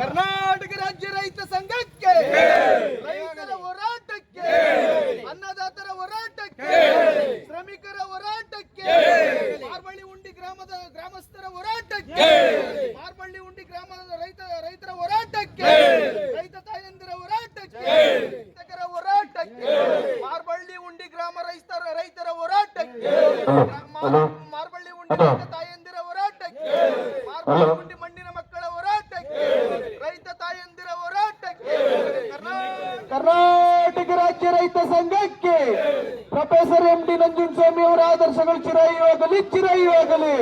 ಕರ್ನಾಟಕ ರಾಜ್ಯ ರೈತ ಸಂಘಕ್ಕೆ ರೈತರ ಹೋರಾಟಕ್ಕೆ ಅನ್ನದಾತರ ಹೋರಾಟಕ್ಕೆ ಶ್ರಮಿಕರ ಹೋರಾಟಕ್ಕೆ ಮಾರ್ಬಳ್ಳಿ ಉಂಡಿ ಗ್ರಾಮದ ಗ್ರಾಮಸ್ಥರ ಹೋರಾಟಕ್ಕೆ ಮಾರ್ಬಳ್ಳಿ ಉಂಡಿ ಗ್ರಾಮದ ರೈತ ರೈತರ ಹೋರಾಟಕ್ಕೆ ರೈತ ತಾಯಂದಿರ ಹೋರಾಟಕ್ಕೆ ರೈತರ ಹೋರಾಟಕ್ಕೆ ಮಾರ್ಬಳ್ಳಿ ಉಂಡಿ ಗ್ರಾಮ ರೈತರ ರೈತರ ಹೋರಾಟಕ್ಕೆ ಮಾ- ಮಾರ್ಬಳ್ಳಿ ಉಂಡಿ ರೈತ ತಾಯಂದಿರ ಹೋರಾಟಕ್ಕೆ ಮಾರ್ಬಳ್ಳಿ ಉಂಡಿ ಮಣ್ಣಿನ ಮಕ್ಕಳ ಹೋರಾಟಕ್ಕೆ ರೈತ ತಾಯಂದಿರ ಹೋರಾಟಕ್ಕೆ ಕರ್ನಾಟಕ ರಾಜ್ಯ ರೈತ ಸಂಘಕ್ಕೆ ಪ್ರೊಫೆಸರ್ ಎಂ ಡಿ ನಂಜುಂಡಸ್ವಾಮಿ ಅವರ ಆದರ್ಶಗಳು ಚಿರಾಯುವಾಗಲಿ ಚಿರಾಯುವಾಗಲಿ.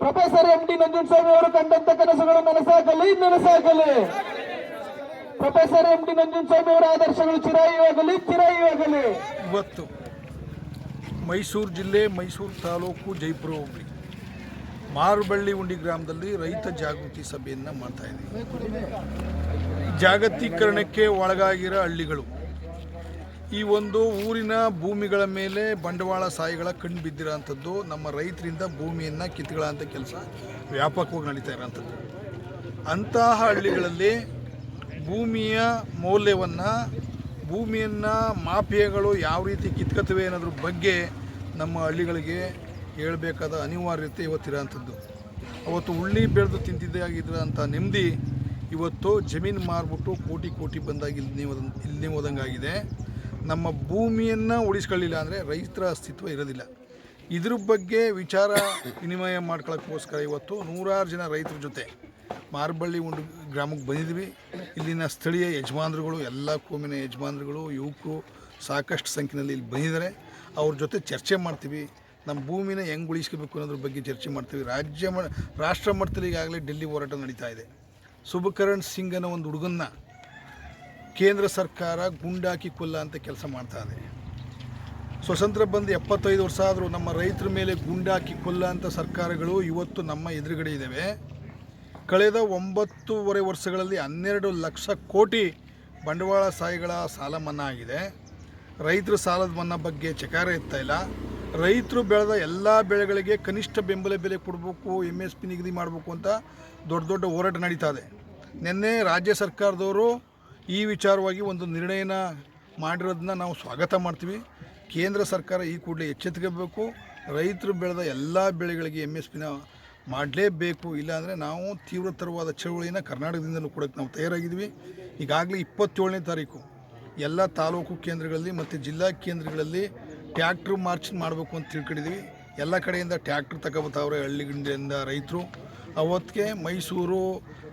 ಪ್ರೊಫೆಸರ್ ಎಂ ಡಿ ನಂಜುಂಡಸ್ವಾಮಿ ಅವರು ಕಂಡಂತ ಕನಸುಗಳು ನನಸಾಗಲಿ ನನಸಾಗಲಿ. ಪ್ರೊಫೆಸರ್ ಎಂ ಡಿ ನಂಜುಂಡಸ್ವಾಮಿ ಅವರ ಆದರ್ಶಗಳು ಚಿರಾಯುವಾಗಲಿ ಚಿರಾಯುವಾಗಲಿ. ಇವತ್ತು ಮೈಸೂರು ಜಿಲ್ಲೆ ಮೈಸೂರು ತಾಲೂಕು ಜೈಪುರ ಹೋಬಳಿ. ಮಾರುಬಳ್ಳಿ ಉಂಡಿ ಗ್ರಾಮದಲ್ಲಿ ರೈತ ಜಾಗೃತಿ ಸಭೆಯನ್ನು ಮಾಡ್ತಾ ಇದ್ದೀವಿ ಜಾಗತೀಕರಣಕ್ಕೆ ಒಳಗಾಗಿರೋ ಹಳ್ಳಿಗಳು. ಈ ಒಂದು ಊರಿನ ಭೂಮಿಗಳ ಮೇಲೆ ಬಂಡವಾಳ ಸಾಯಿಗಳ ಕಣ್ಣು ಬಿದ್ದಿರೋಂಥದ್ದು ನಮ್ಮ ರೈತರಿಂದ ಭೂಮಿಯನ್ನು ಕಿತ್ಕೊಳ್ಳೋಂಥ ಕೆಲಸ ವ್ಯಾಪಕವಾಗಿ ನಡೀತಾ ಇರೋಂಥದ್ದು ಅಂತಹ ಹಳ್ಳಿಗಳಲ್ಲಿ ಭೂಮಿಯ ಮೌಲ್ಯವನ್ನು, ಭೂಮಿಯನ್ನು ಮಾಫಿಯಾಗಳು ಯಾವ ರೀತಿ ಕಿತ್ಕತ್ತವೆ ಅನ್ನೋದ್ರ ಬಗ್ಗೆ ನಮ್ಮ ಹಳ್ಳಿಗಳಿಗೆ ಹೇಳಬೇಕಾದ ಅನಿವಾರ್ಯತೆ ಇವತ್ತಿರೋಂಥದ್ದು ಅವತ್ತು ಉಳ್ಳಿ ಬೆಳೆದು ತಿಂತಿದ್ದಾಗಿದ್ದಂಥ ನೆಮ್ಮದಿ ಇವತ್ತು ಜಮೀನು ಮಾರ್ಬಿಟ್ಟು ಕೋಟಿ ಕೋಟಿ ಬಂದಾಗಿ ಇಲ್ಲಿ ನೀವು ಇಲ್ಲಿ ನೀವು ಹೋದಂಗಾಗಿದೆ ನಮ್ಮ ಭೂಮಿಯನ್ನು ಉಳಿಸ್ಕೊಳ್ಳಿಲ್ಲ ಅಂದರೆ ರೈತರ ಅಸ್ತಿತ್ವ ಇರೋದಿಲ್ಲ. ಇದ್ರ ಬಗ್ಗೆ ವಿಚಾರ ವಿನಿಮಯ ಮಾಡ್ಕೊಳ್ಳೋಕ್ಕೋಸ್ಕರ ಇವತ್ತು ನೂರಾರು ಜನ ರೈತರ ಜೊತೆ ಮಾರ್ಬಳ್ಳಿ ಒಂದು ಗ್ರಾಮಕ್ಕೆ ಬಂದಿದ್ವಿ. ಇಲ್ಲಿನ ಸ್ಥಳೀಯ ಯಜಮಾನರುಗಳು, ಎಲ್ಲ ಕೋಮಿನ ಯಜಮಾನರುಗಳು, ಯುವಕರು ಸಾಕಷ್ಟು ಸಂಖ್ಯೆಯಲ್ಲಿ ಇಲ್ಲಿ ಬಂದಿದ್ದಾರೆ. ಅವ್ರ ಜೊತೆ ಚರ್ಚೆ ಮಾಡ್ತೀವಿ. ನಮ್ಮ ಭೂಮಿನ ಹೆಂಗೆ ಉಳಿಸ್ಕೋಬೇಕು ಅನ್ನೋದ್ರ ಬಗ್ಗೆ ಚರ್ಚೆ ಮಾಡ್ತೀವಿ. ರಾಜ್ಯ ಮ, ರಾಷ್ಟ್ರ ಮಟ್ಟದಲ್ಲಿ ಈಗಾಗಲೇ ಡೆಲ್ಲಿ ಹೋರಾಟ ನಡೀತಾ ಇದೆ. ಸುಭಕರಣ್ ಸಿಂಗ್ ಅನ್ನೋ ಒಂದು ಹುಡುಗನ್ನ ಕೇಂದ್ರ ಸರ್ಕಾರ ಗುಂಡಾಕಿ ಕೊಲ್ಲ ಅಂತ ಕೆಲಸ ಮಾಡ್ತಾ ಇದೆ. ಸ್ವತಂತ್ರ ಬಂದು ಎಪ್ಪತ್ತೈದು ವರ್ಷ ಆದರೂ ನಮ್ಮ ರೈತರ ಮೇಲೆ ಗುಂಡಾಕಿ ಕೊಲ್ಲ ಅಂತ ಸರ್ಕಾರಗಳು ಇವತ್ತು ನಮ್ಮ ಎದುರುಗಡೆ ಇದ್ದಾವೆ ಕಳೆದ ಒಂಬತ್ತೂವರೆ ವರ್ಷಗಳಲ್ಲಿ ಹನ್ನೆರಡು ಲಕ್ಷ ಕೋಟಿ ಬಂಡವಾಳ ಸಾಯಿಗಳ ಸಾಲ ಮನ್ನಾ ಆಗಿದೆ. ರೈತರ ಸಾಲದ ಮನ್ನಾ ಬಗ್ಗೆ ಚಕಾರ ಎತ್ತಾಯಿಲ್ಲ ರೈತರು ಬೆಳೆದ ಎಲ್ಲ ಬೆಳೆಗಳಿಗೆ ಕನಿಷ್ಠ ಬೆಂಬಲ ಬೆಲೆ ಕೊಡಬೇಕು ಎಂ ಎಸ್ ಪಿ ನಿಗದಿ ಮಾಡಬೇಕು ಅಂತ ದೊಡ್ಡ ದೊಡ್ಡ ಹೋರಾಟ ನಡೀತಾ ಇದೆ. ನಿನ್ನೆ ರಾಜ್ಯ ಸರ್ಕಾರದವರು ಈ ವಿಚಾರವಾಗಿ ಒಂದು ನಿರ್ಣಯನ ಮಾಡಿರೋದನ್ನ ನಾವು ಸ್ವಾಗತ ಮಾಡ್ತೀವಿ. ಕೇಂದ್ರ ಸರ್ಕಾರ ಈ ಕೂಡಲೇ ಎಚ್ಚೆತ್ಕೋಬೇಕು ರೈತರು ಬೆಳೆದ ಎಲ್ಲ ಬೆಳೆಗಳಿಗೆ ಎಂ ಎಸ್ ಪಿನ ಮಾಡಲೇಬೇಕು. ಇಲ್ಲಾಂದರೆ ನಾವು ತೀವ್ರತರವಾದ ಚಳುವಳಿಯನ್ನು ಕರ್ನಾಟಕದಿಂದಲೂ ಕೊಡೋಕ್ಕೆ ನಾವು ತಯಾರಾಗಿದ್ದೀವಿ. ಈಗಾಗಲೇ ಇಪ್ಪತ್ತೇಳನೇ ತಾರೀಕು. ಎಲ್ಲ ತಾಲೂಕು ಕೇಂದ್ರಗಳಲ್ಲಿ ಮತ್ತು ಜಿಲ್ಲಾ ಕೇಂದ್ರಗಳಲ್ಲಿ ಟ್ಯಾಕ್ಟ್ರ್ ಮಾರ್ಚ್ ಮಾಡಬೇಕು ಅಂತ ತಿಳ್ಕೊಂಡಿದ್ವಿ. ಎಲ್ಲ ಕಡೆಯಿಂದ ಟ್ಯಾಕ್ಟ್ರ್ ತಗೊಬತ್ತವ್ರೆ ಹಳ್ಳಿಗಳಿಂದ ರೈತರು. ಅವತ್ತಿಗೆ ಮೈಸೂರು,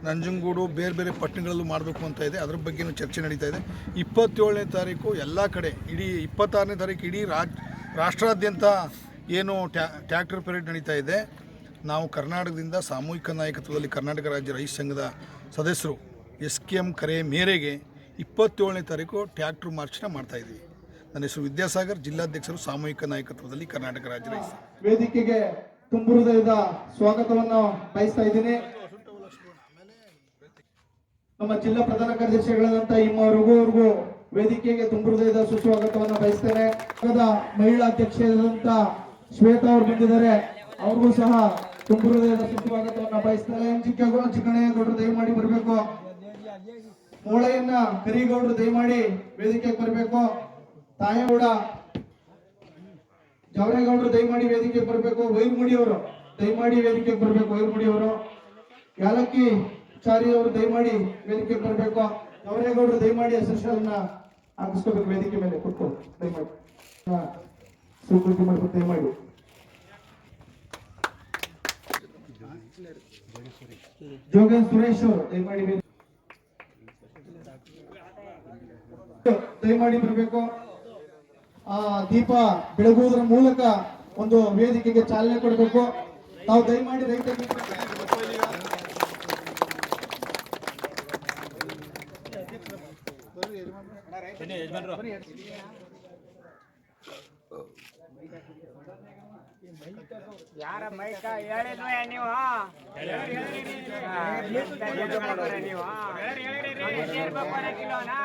ನಂಜನಗೂಡು, ಬೇರೆ ಬೇರೆ ಪಟ್ಟಣಗಳಲ್ಲೂ ಮಾಡಬೇಕು ಅಂತ ಇದೆ. ಅದ್ರ ಬಗ್ಗೆನೂ ಚರ್ಚೆ ನಡೀತಾ ಇದೆ. ಇಪ್ಪತ್ತೇಳನೇ ತಾರೀಕು ಎಲ್ಲ ಕಡೆ, ಇಡೀ ಇಪ್ಪತ್ತಾರನೇ ತಾರೀಕು ಇಡೀ ರಾಜ್ ರಾಷ್ಟ್ರಾದ್ಯಂತ ಏನು ಟ್ಯಾ, ಟ್ಯಾಕ್ಟರ್ ಪೆರೇಡ್ ನಡೀತಾ ಇದೆ. ನಾವು ಕರ್ನಾಟಕದಿಂದ ಸಾಮೂಹಿಕ ನಾಯಕತ್ವದಲ್ಲಿ ಕರ್ನಾಟಕ ರಾಜ್ಯ ರೈತ ಸಂಘದ ಸದಸ್ಯರು ಎಸ್ ಕೆ ಎಂ ಕರೆ ಮೇರೆಗೆ ಇಪ್ಪತ್ತೇಳನೇ ತಾರೀಕು ಟ್ಯಾಕ್ಟ್ರ್ ಮಾರ್ಚ್ನ ಮಾಡ್ತಾಯಿದ್ದೀವಿ ನನ್ನ ಹೆಸರು ವಿದ್ಯಾಸಾಗರ್, ಜಿಲ್ಲಾಧ್ಯಕ್ಷರು ಸಾಮೂಹಿಕ ನಾಯಕತ್ವದಲ್ಲಿ ಕರ್ನಾಟಕ ರಾಜ್ಯ ರೈತ ವೇದಿಕೆಗೆ ತುಂಬು ಹೃದಯದ ಸ್ವಾಗತವನ್ನು ಬಯಸ್ತಾ ಇದ್ದೀನಿ. ನಮ್ಮ ಜಿಲ್ಲಾ ಪ್ರಧಾನ ಕಾರ್ಯದರ್ಶಿಗಳಾದಂತ ಇಮ್ಮವರೆಗೂ ವೇದಿಕೆಗೆ ತುಂಬು ಹೃದಯದ ಸುಸ್ವಾಗತವನ್ನು ಬಯಸ್ತೇನೆ. ಮಹಿಳಾ ಅಧ್ಯಕ್ಷರಾದಂತ ಶ್ವೇತಾ ಅವರು ಬಂದಿದ್ದಾರೆ. ಅವ್ರಿಗೂ ಸಹ ತುಂಬು ಹೃದಯದ ಸುಸ್ವಾಗತವನ್ನ ಬಯಸ್ತಾರೆ ಚಿಕ್ಕಗೌಡ ದಯ ದಯಮಾಡಿ ಬರಬೇಕು. ಮೂಳೆಯನ್ನ ಕರಿಗೌಡರು ದಯಮಾಡಿ ವೇದಿಕೆಗೆ ಬರಬೇಕು. ತಾಯಗೌಡ, ಜವರೇಗೌಡರು ದಯಮಾಡಿ ವೇದಿಕೆಗೆ ಬರಬೇಕು ವೈರ್ಮುಡಿ ಅವರು ದಯಮಾಡಿ ವೇದಿಕೆಗೆ ಬರಬೇಕು ವೈರ್ಮುಡಿ ಅವರು ಯಾಲಕ್ಕಿ ಚಾರಿ ಅವರು ದಯಮಾಡಿ ವೇದಿಕೆಗೆ ಬರಬೇಕು, ಜವರೇಗೌಡರು ದಯಮಾಡಿ ಹೆಸರನ್ನ ಹಾಕಿಸ್ಕೋಬೇಕು, ವೇದಿಕೆ ಮೇಲೆ ಕೂತ್ಕೊಂಡು ದಯಮಾಡಿ. ಸ್ವೀಕೃತಿ ಮಾಡ್ಬೇಕು, ದಯಮಾಡಿ. ಜೋಗನ್ ಸುರೇಶ್ ಅವರು ದಯಮಾಡಿ ದಯಮಾಡಿ ಬರಬೇಕು. ದೀಪ ಬೆಳಗುವುದರ ಮೂಲಕ ಒಂದು ವೇದಿಕೆಗೆ ಚಾಲನೆ ಕೊಡಬೇಕು. ತಾವು ದಯಮಾಡಿ ರೈತ ಯಾರ ಮೈಕ ಹೇಳಿದ್ವಿ ನೀವು? ನೀವು ಕಿಲೋನಾ?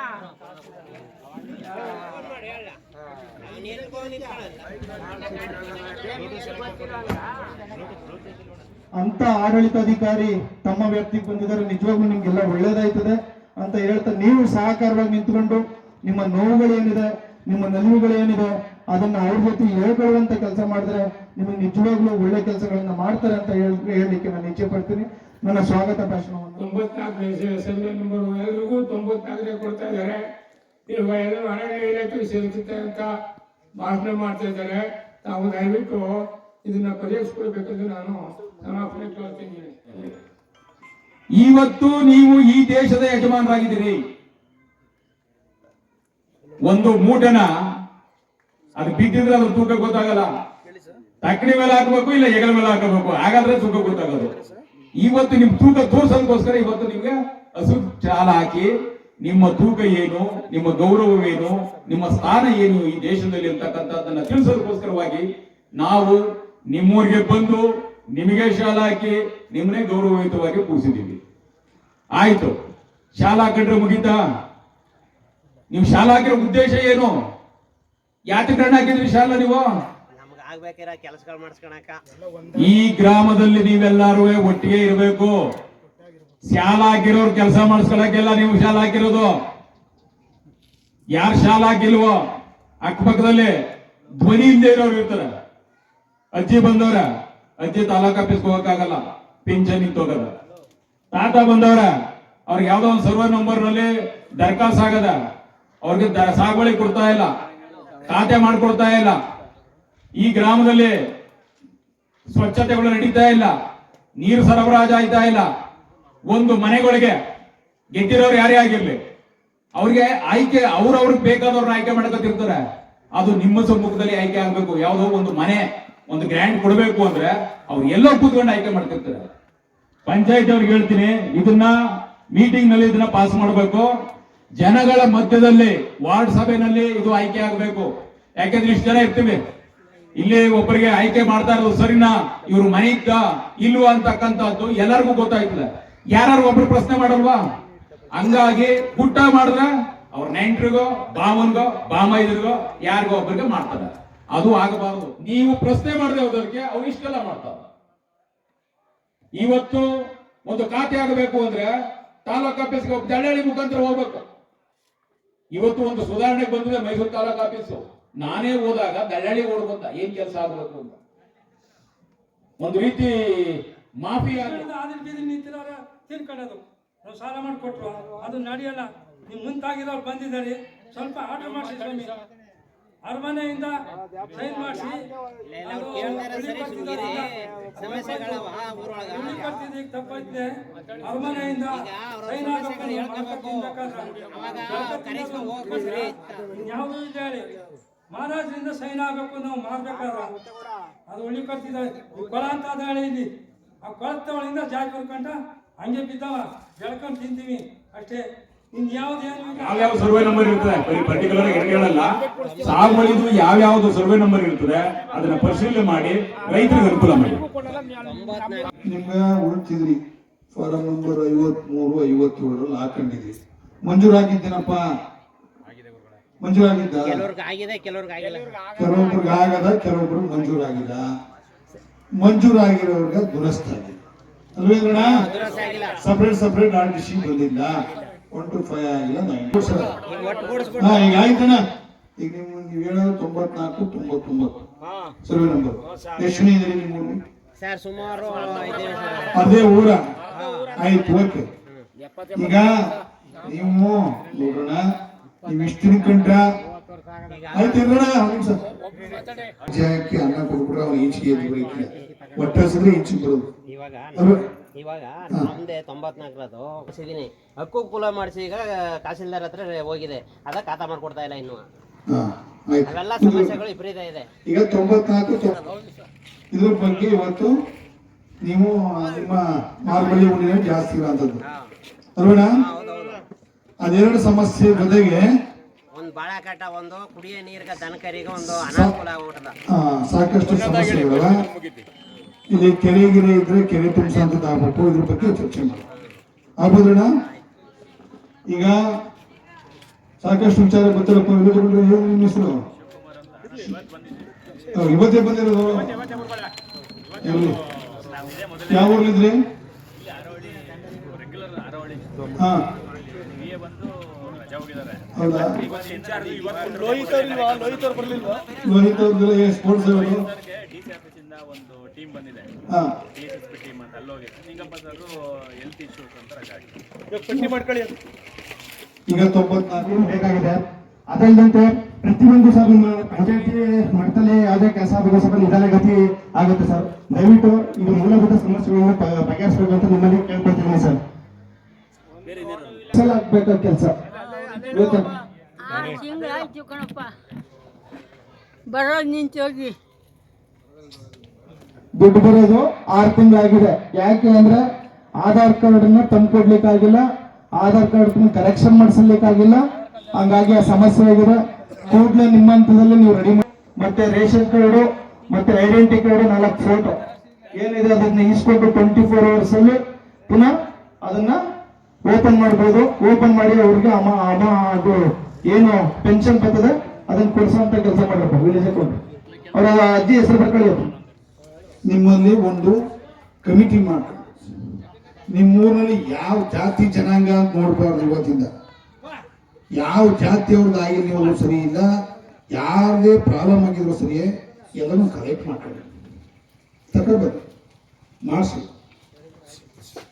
ಅಂತ ಆಡಳಿತಾಧಿಕಾರಿ ತಮ್ಮ ವ್ಯಾಪ್ತಿಗೆ ಬಂದಿದ್ದಾರೆ. ನಿಜವಾಗ್ಲೂ ನಿಮ್ಗೆಲ್ಲ ಒಳ್ಳೇದಾಯ್ತದೆ ಅಂತ ಹೇಳ್ತಾ ನೀವು ಸಹಕಾರವಾಗಿ ನಿಂತ್ಕೊಂಡು ನಿಮ್ಮ ನೋವುಗಳೇನಿದೆ ನಿಮ್ಮ ನಲಿವುಗಳೇನಿದೆ ಅದನ್ನ ಅವ್ರ ಜೊತೆ ಹೇಳ್ಕೊಳ್ಳುವಂತ ಕೆಲಸ ಮಾಡಿದ್ರೆ ನಿಮಗೆ ನಿಜವಾಗ್ಲೂ ಒಳ್ಳೆ ಕೆಲಸಗಳನ್ನ ಮಾಡ್ತಾರೆ ಅಂತ ಹೇಳ್- ಹೇಳಲಿಕ್ಕೆ ನಾನು ಇಚ್ಛೆ ಪಡ್ತೀನಿ. ನನ್ನ ಸ್ವಾಗತ ಭಾಷಣವನ್ನು ತೊಂಬತ್ನಾಲ್ಕು ಎಲ್ರಿಗೂ ತೊಂಬತ್ನಾಲ್ಕನೇ ಕೊಡ್ತಾ ಇದ್ದಾರೆ. ಇವಾಗ ಎಲ್ಲರೂ ಅರಣ್ಯ ಇಲಾಖೆ ಸೇರಿಸುತ್ತೆ ಅಂತ ಭಾಷಣ ಮಾಡ್ತಾ ಇದ್ದಾರೆ. ತಾವು ದಯವಿಟ್ಟು ಇದನ್ನ ಪರಿಹರಿಸ್ಕೊಳ್ಬೇಕೆಂದು ನಾನು ಸಮಾಪನೆ ಕೇಳ್ತೀನಿ. ಇವತ್ತು ನೀವು ಈ ದೇಶದ ಯಜಮಾನರಾಗಿದ್ದೀರಿ. ಒಂದು ಮೂಟನ ಅದು ಬಿದ್ದಿದ್ರೆ ಅದ್ರ ತೂಕ ಗೊತ್ತಾಗಲ್ಲ. ತಕ್ಕಡಿ ಮೇಲೆ ಹಾಕಬೇಕು ಇಲ್ಲ ಹೆಗಲ ಮೇಲೆ ಹಾಕಬೇಕು? ಹಾಗಾದ್ರೆ ತೂಕ ಗೊತ್ತಾಗೋದು. ಇವತ್ತು ನಿಮ್ ತೂಕ ತೋರ್ಸೋದಕ್ಕೋಸ್ಕರ ಇವತ್ತು ನಿಮ್ಗೆ ಹಸು ಚಾಲ ಹಾಕಿ ನಿಮ್ಮ ತೂಕ ಏನು ನಿಮ್ಮ ಗೌರವವೇನು ನಿಮ್ಮ ಸ್ಥಾನ ಏನು ಈ ದೇಶದಲ್ಲಿ ಅಂತಕ್ಕಂಥದ್ದನ್ನ ತಿಳಿಸೋದಕ್ಕೋಸ್ಕರವಾಗಿ ನಾವು ನಿಮ್ಮೂರಿಗೆ ಬಂದು ನಿಮಗೆ ಶಾಲೆ ಹಾಕಿ ನಿಮ್ಮನ್ನೇ ಗೌರವಯುತವಾಗಿ ಕೂರಿಸಿದ್ದೀವಿ. ಆಯ್ತು. ಶಾಲಾ ಕಟ್ಟರೆ ಮುಗಿತ? ನೀವು ಶಾಲಾ ಹಾಕಿರೋ ಉದ್ದೇಶ ಏನು? ಯಾತಕರಣ ಹಾಕಿದ್ರಿ ಶಾಲಾ ನೀವು? ಈ ಗ್ರಾಮದಲ್ಲಿ ನೀವೆಲ್ಲರೂ ಒಟ್ಟಿಗೆ ಇರಬೇಕು. ಶಾಲಾ ಹಾಕಿರೋರು ಕೆಲಸ ಮಾಡಿಸ್ಕೊಳಕ್ಕೆಲ್ಲ ನೀವು ಶಾಲ ಹಾಕಿರೋದು? ಯಾರು ಶಾಲ ಹಾಕಿಲ್ವೋ? ಅಕ್ಕಪಕ್ಕದಲ್ಲಿ ಧ್ವನಿ ಹಿಂದೆ ಇರೋರು ಇರ್ತಾರೆ. ಅಜ್ಜಿ ಬಂದವ್ರ, ಅಜ್ಜಿ ತಾಲೂಕ್ ಆಫೀಸ್ ಹೋಗಕ್ಕಾಗಲ್ಲ, ಪಿಂಚಣಿ ನಿಂತೋಗದ ತಾತ ಬಂದವ್ರ, ಅವ್ರಿಗೆ ಯಾವ್ದೋ ಒಂದು ಸರ್ವರ್ ನಂಬರ್ನಲ್ಲಿ ದರಖಾಸ್ತ್ ಆಗದ ಅವ್ರಿಗೆ ಸಾಗುವಳಿ ಕೊಡ್ತಾ ಇಲ್ಲ, ಖಾತೆ ಮಾಡ್ಕೊಡ್ತಾ ಇಲ್ಲ. ಈ ಗ್ರಾಮದಲ್ಲಿ ಸ್ವಚ್ಛತೆಗಳು ನಡೀತಾ ಇಲ್ಲ, ನೀರು ಸರಬರಾಜು ಆಯ್ತಾ ಇಲ್ಲ. ಒಂದು ಮನೆಗಳಿಗೆ ಗೆದ್ದಿರೋರು ಯಾರೇ ಆಗಿರ್ಲಿ, ಅವ್ರಿಗೆ ಆಯ್ಕೆ, ಅವ್ರವ್ರಿಗೆ ಬೇಕಾದವ್ರನ್ನ ಆಯ್ಕೆ ಮಾಡ್ಕೊತಿರ್ತಾರೆ. ಅದು ನಿಮ್ಮ ಸಮ್ಮುಖದಲ್ಲಿ ಆಯ್ಕೆ ಆಗ್ಬೇಕು. ಯಾವುದೋ ಒಂದು ಮನೆ, ಒಂದು ಗ್ರ್ಯಾಂಡ್ ಕೊಡಬೇಕು ಅಂದ್ರೆ ಅವ್ರು ಎಲ್ಲ ಕೂತ್ಕೊಂಡು ಆಯ್ಕೆ ಮಾಡ್ತಿರ್ತಾರೆ. ಪಂಚಾಯತ್ ಅವ್ರಿಗೆ ಹೇಳ್ತೀನಿ, ಇದನ್ನ ಮೀಟಿಂಗ್ನಲ್ಲಿ ಇದನ್ನ ಪಾಸ್ ಮಾಡಬೇಕು. ಜನಗಳ ಮಧ್ಯದಲ್ಲಿ, ವಾರ್ಡ್ ಸಭೆನಲ್ಲಿ ಇದು ಆಯ್ಕೆ ಆಗಬೇಕು. ಯಾಕೆಂದ್ರೆ ಇಷ್ಟು ಜನ ಇರ್ತೀವಿ. ಇಲ್ಲಿ ಒಬ್ಬರಿಗೆ ಆಯ್ಕೆ ಮಾಡ್ತಾ ಇರೋದು ಸರಿನಾ? ಇವ್ರು ಮನೆ ಇದ್ದ? ಇಲ್ವಾ ಅಂತಕ್ಕಂಥದ್ದು ಎಲ್ಲರಿಗೂ ಗೊತ್ತಾಯ್ತದೆ. ಯಾರು ಒಬ್ರು ಪ್ರಶ್ನೆ ಮಾಡಲ್ವಾ? ಹಂಗಾಗಿ ಊಟ ಮಾಡಿದ್ರ ಅವ್ರ ನೆಂಟ್ರಿಗೋ ಬಾವನ್ಗೋ ಬಾಮೈದ್ರಿಗೋ ಯಾರಿಗೋ ಒಬ್ಬರಿಗೆ ಮಾಡ್ತಾರೆ. ಅದು ಆಗಬಾರದು. ನೀವು ಪ್ರಶ್ನೆ ಮಾಡದೆ ಹೋದವ್ರಿಗೆ ಅವ್ರು ಇಷ್ಟೆಲ್ಲ ಮಾಡ್ತಾರೆ. ಇವತ್ತು ಒಂದು ಖಾತೆ ಆಗಬೇಕು ಅಂದ್ರೆ ತಾಲೂಕ್ ಆಫೀಸ್ಗೆ ದಳ್ಳಾಳಿ ಮುಖಾಂತರ ಹೋಗ್ಬೇಕು. ಇವತ್ತು ಒಂದು ಸುಧಾರಣೆಗೆ ಬಂದಿದೆ ಮೈಸೂರು ತಾಲೂಕ್ ಆಫೀಸು. ನಾನೇ ಹೋದಾಗ ದಳ್ಳಾಳಿ ಓಡ್ಬಂತ ಏನ್ ಕೆಲಸ ಆಗಬೇಕು ಅಂತ. ಒಂದು ರೀತಿ ಬೀದಿ ನಿಂತಿರೋರ ತಿನ್ಕೊಳ್ಳೋದು ನಾವು ಸಾಲ ಮಾಡಿಕೊಟ್ರು. ಅದು ನಡೆಯಲ್ಲ. ನೀವು ಮುಂತಾಗಿರೋರು ಬಂದಿದ್ದಾರೆ. ಸ್ವಲ್ಪ ಆರ್ಡರ್ ಮಾಡಿಸಿ ಸ್ವಾಮಿ. ಅರಮನೆಯಿಂದ ಸೈನ್ ಮಾಡಿಸಿ. ತಪ್ಪೈತೆ. ಅರಮನೆಯಿಂದ ಸೈನ್ ಯಾವುದು ಇದೆ ಹೇಳಿ. ಮಹಾರಾಜರಿಂದ ಸೈನ್ ಆಗಬೇಕು ನಾವು ಮಾಡ್ಬೇಕಾದ್ರೆ ಅದು ಉಳಿ ಕಟ್ತಿದ್ದಾರೆ ಕೊಳ ಅಂತ ಅದ ಹೇಳಿ ಇಲ್ಲಿ. ಆ ಕೊಳತ್ತವಳಿಂದ ಜಾಗ ಬರ್ಕೊಂಡ ಹಂಗೆ ಬಿದ್ದಾವ ಬೆಳ್ಕೊಂಡು ತಿಂತೀವಿ. ಅಷ್ಟೇ. ಇನ್ ಯಾವ ಇಲ್ಲ. ಯಾವ್ಯಾವ ಸರ್ವೆ ನಂಬರ್ ಇರ್ತದೆ? ಬರೀ ಪರ್ಟಿಕ್ಯುಲರ್ ಹೇಳಲ್ಲ ಸಾಗುವಳಿದು ಯಾವ್ಯಾವ್ದು ಸರ್ವೆ ನಂಬರ್ ಇರ್ತದೆ ಅದನ್ನ ಪರಿಶೀಲನೆ ಮಾಡಿ ರೈತರಿಗೆ ಅನುಕೂಲ ಮಾಡಿ. ನಿಮ್ಗೆ ಉಳಿತಿದ್ರಿ. ಫಾರಂ ನಂಬರ್ ಐವತ್ಮೂರು ಐವತ್ತೇಳರಲ್ಲಿ ಹಾಕೊಂಡಿದ್ರಿ. ಮಂಜೂರಾಗಿದ್ದೇನಪ್ಪ. ಮಂಜೂರಾಗಿದ್ದ? ಕೆಲವ್ರಿಗೆ ಆಗಿದೆ ಕೆಲವ್ರಿಗೆ ಆಗಿಲ್ಲ. ಕೆಲವೊಬ್ರಿಗೆ ಆಗದ ಕೆಲವೊಬ್ರು ಮಂಜೂರಾಗಿದ್ದ ಮಂಜೂರಾಗಿರೋರ್ಗ ದುರಸ್ತ ಆಗಿದೆ ಅಲ್ವೇಂದ್ರಣ ಸಪ್ರೇಟ್ ಸಪ್ರೇಟ್ ಬಂದಿಲ್ಲ. ಒನ್ ಟು ಫೈವ್ ಆಗಿಲ್ಲ ನೈನ್ ಈಗ ಆಯ್ತಣ್ಣ. ಈಗ ನಿಮ್ ನೀವು ಹೇಳೋದು ತೊಂಬತ್ನಾಲ್ಕು ತೊಂಬತ್ತೊಂಬತ್ತು. Survey number? ಎಷ್ಟು ಜನ ನಿಮ್ಮ ಸುಮಾರು ಅದೇ. ಊರ? ಆಯ್ತು ಓಕೆ. ಈಗ ನೀವು ನೋಡೋಣ. ನೀವು ಇಷ್ಟು ತಿನ್ಕೊಂಡ್ರ ಆಯ್ತು ಇರೋಣ ಜಾಗಕ್ಕೆ ಅನ್ನ ಕೊಡ್ಬಿಟ್ರೆ ಅವ್ನು ಈಚೆಗೆ ಎದ್ದು ಬರೀಕಿಲ್ಲ ಹೊಟ್ಟೆ ಹಸಿದ್ರೆ ಈಚೆಗೆ ಬರೋದು. ಇವಾಗ? ಇವಾಗ ನಮ್ದೆ ತೊಂಬತ್ನಾಲ್ಕರದು ಮಾಡಿಸಿದೀನಿ ಹಕ್ಕು ಕುಲ ಮಾಡಿಸಿ ಈಗ ತಹಸೀಲ್ದಾರ್ ಹತ್ರ ಹೋಗಿದೆ. ಅದ ಖಾತಾ ಮಾಡ್ಕೊಡ್ತಾ ಇಲ್ಲ ಇನ್ನು. ಅವೆಲ್ಲ ಸಮಸ್ಯೆಗಳು ವಿಪರೀತ ಇದೆ. ಈಗ ತೊಂಬತ್ನಾಲ್ಕು ಇದ್ರ ಬಗ್ಗೆ ಇವತ್ತು ನೀವು ನಿಮ್ಮ ಮಾರ್ಬಳ್ಳಿ ಉಂಡಿನ ಜಾಸ್ತಿ ಇರುವಂತದ್ದು ಅರುಣ ಅದೆರಡು ಸಮಸ್ಯೆ ಜೊತೆಗೆ ಒಂದು ಬಾಳೆಕಾಟ ಒಂದು ಕುಡಿಯೋ ನೀರಿಗೆ ದನಕರಿಗೆ ಒಂದು ಅನಾನುಕೂಲ ಆಗ್ಬಿಟ್ಟದ. ಸಾಕಷ್ಟು ಸಮಸ್ಯೆಗಳವ. ಇಲ್ಲಿ ಕೆರೆ ಗಿರೆ ಇದ್ರೆ ಕೆರೆ ತುಂಬಿಸೋಂಥದ್ದು ಆಗ್ಬೇಕು ಇದ್ರ ಬಗ್ಗೆ ಚರ್ಚೆ ಮಾಡೋಣ ಆಗ್ಬೋದಣ್ಣ ಈಗ ಸಾಕಷ್ಟು ವಿಚಾರ ಏನು ನಿಮ್ಮ ಹೆಸರು? ಇವತ್ತೇ ಬಂದಿರೋದು? ಯಾವ ಊರ್ಲಿದ್ರಿ ಹಾ. ಹೌದಾ? ಲೋಹಿತ್ ಅವ್ರಿಗೆ ಸ್ಪೋರ್ಟ್ಸ್ ಅವರು? ಒಂದು ಟೀಮ್ ಬಂದಿದೆ. ಟೀಮ್ ಅಂತ ಅಲ್ಲೋಗಿ. ನಿಂಗಪ್ಪ ಸರ್ ಹೆಲ್ತ್ ಇಶ್ಯೂಸ್ ಅಂತ ರಜಾ ಈಗ ತೊಂಬತ್ನಾಲ್ಕು ಬೇಕಾಗಿದೆ. ಅದಲ್ಲದಂತೆ ಪ್ರತಿಯೊಂದು ಸರ್ ನಿಮ್ಮ ಪಂಚಾಯತಿ ಮಟ್ಟದಲ್ಲಿ ಯಾವುದೇ ಕೆಲಸ ಆಗಬೇಕು ನಿಧಾನ ಗತಿ ಆಗುತ್ತೆ ಸರ್ ದಯವಿಟ್ಟು ಇದು ಮೂಲಭೂತ ಸಮಸ್ಯೆಗಳನ್ನು ಬಗೆಹರಿಸಬೇಕು ಅಂತ ನಿಮ್ಮಲ್ಲಿ ಕೇಳ್ಕೊಳ್ತಿದ್ದೀನಿ ಸರ್ ಸಲ ಆಗ್ಬೇಕಾದ ಕೆಲಸ? ಇವತ್ತು ಬರೋದು ನಿಂತೋಗಿ. ದುಡ್ಡು ಬರೋದು ಆರು ತಿಂಗಳಾಗಿದೆ. ಯಾಕೆ ಅಂದ್ರೆ ಆಧಾರ್ ಕಾರ್ಡ್ ಅನ್ನ ತಂದು ಕೊಡ್ಲಿಕ್ಕಾಗಿಲ್ಲ ಆಧಾರ್ ಕಾರ್ಡ್ ಕರೆಕ್ಷನ್ ಮಾಡಿಸ್ಲಿಕ್ಕಾಗಿಲ್ಲ. ಹಂಗಾಗಿ ಆ ಸಮಸ್ಯೆ ಆಗಿದೆ. ಕೂಡಲೇ ನಿಮ್ಮ ಹಂತದಲ್ಲಿ ನೀವು ರೆಡಿ ಮತ್ತೆ ರೇಷನ್ ಕಾರ್ಡು, ಮತ್ತೆ ಐಡೆಂಟಿ ಕಾರ್ಡ್ ನಾಲ್ಕು ಫೋಟೋ ಏನಿದೆ ಅದನ್ನ ಇಸ್ಕೊಂಡು ಟ್ವೆಂಟಿ ಫೋರ್ ಅವರ್ಸ್ ಅಲ್ಲಿ ಪುನಃ ಅದನ್ನ ಓಪನ್ ಮಾಡ್ಬೋದು. ಓಪನ್ ಮಾಡಿ ಅವ್ರಿಗೆ ಅಮ ಅಮ ಅದು ಏನು ಪೆನ್ಷನ್ ಬರ್ತದೆ, ಅದನ್ನ ಕೊಡಿಸುವಂತ ಕೆಲಸ ಮಾಡಬೇಕು. Village account. ಅವರ ಅಜ್ಜಿ ಹೆಸರು ಬರ್ಕೊಳ್ಳಿ. ನಿಮ್ಮಲ್ಲಿ ಒಂದು ಕಮಿಟಿ ಮಾಡ್ಕೊಂಡು ನಿಮ್ಮೂರಲ್ಲಿ ಯಾವ ಜಾತಿ ಜನಾಂಗ ಅಂತ ನೋಡಬಾರ್ದು ಇವತ್ತಿಂದ. ಯಾವ ಜಾತಿಯವ್ರದ್ದು ಆಗಿರ್ಲಿ ಸರಿ ಇಲ್ಲ, ಯಾರದೇ ಪ್ರಾಬ್ಲಮ್ ಆಗಿದ್ರು ಸರಿಯೇ ಎಲ್ಲನೂ ಕಲೆಕ್ಟ್ ಮಾಡ್ಕೊಳ್ಳಿ. ತಗೊಳ್ಬೇಕು. ಮಾಡಿಸಿ.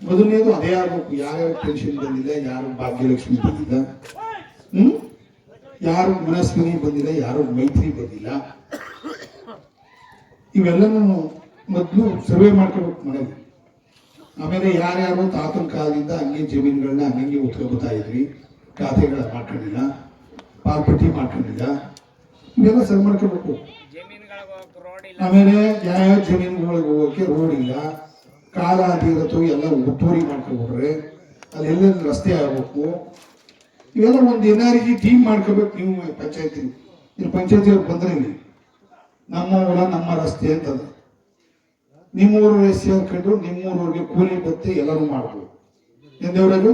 ಮೊದಲನೇದು ಅದೇ ಆಗ್ಬೇಕು. ಯಾರ್ಯಾರು ಟೆನ್ಷನ್ ಬಂದಿದೆ, ಯಾರು ಭಾಗ್ಯಲಕ್ಷ್ಮಿ ಬಂದಿಲ್ಲ, ಹ್ಮ್? ಯಾರು ಮನಸ್ವಿನಿ ಬಂದಿಲ್ಲ, ಯಾರು ಮೈತ್ರಿ ಬಂದಿಲ್ಲ. ಇವೆಲ್ಲನೂ ಮೊದಲು ಸರ್ವೆ ಮಾಡ್ಕೋಬೇಕು ಮನೇಲಿ ಆಮೇಲೆ ಯಾರ್ಯಾರು ತಾತನ ಕಾಲದಿಂದ ಹಂಗೆ ಜಮೀನುಗಳನ್ನ ಹಂಗೆ ಉತ್ಕೋಬೋತಾ ಇದ್ವಿ. ಖಾತೆಗಳ ಮಾಡ್ಕೊಂಡಿಲ್ಲ ಪಾಲ್ಪಟ್ಟಿ ಮಾಡ್ಕೊಂಡಿಲ್ಲ. ಇವೆಲ್ಲ ಸರಿ ಮಾಡ್ಕೋಬೇಕು. ಆಮೇಲೆ ಯಾವ್ಯಾವ ಜಮೀನುಗಳಿಗೆ ಹೋಗೋಕೆ ರೋಡ್ ಇಲ್ಲ, ಕಾಲ ಅದಿರತ್ತು ಎಲ್ಲ ಒತ್ತುವರಿ ಮಾಡ್ಕೊಬಿಟ್ರೆ ಎಲ್ಲ ರಸ್ತೆ ಆಗ್ಬೇಕು? ಇವೆಲ್ಲ ಒಂದು ಎನ್ ಆರ್ ಜಿ ಟೀಮ್ ಮಾಡ್ಕೋಬೇಕು ನೀವು ಪಂಚಾಯತಿ ಇಲ್ಲಿ ಪಂಚಾಯತಿಯವ್ರು ಬಂದ್ರೆ ನಮ್ಮ ಊರ ನಮ್ಮ ರಸ್ತೆ ಅಂತದ ನಿಮ್ಮ ಊರು ಸೇರ್ಕೊಂಡು ನಿಮ್ಮ ಊರವ್ರಿಗೆ ಕೂಲಿ ಬತ್ತಿ ಎಲ್ಲರೂ ಮಾಡ್ಬೋದು. ಎಂದೇವ್ರಾಗು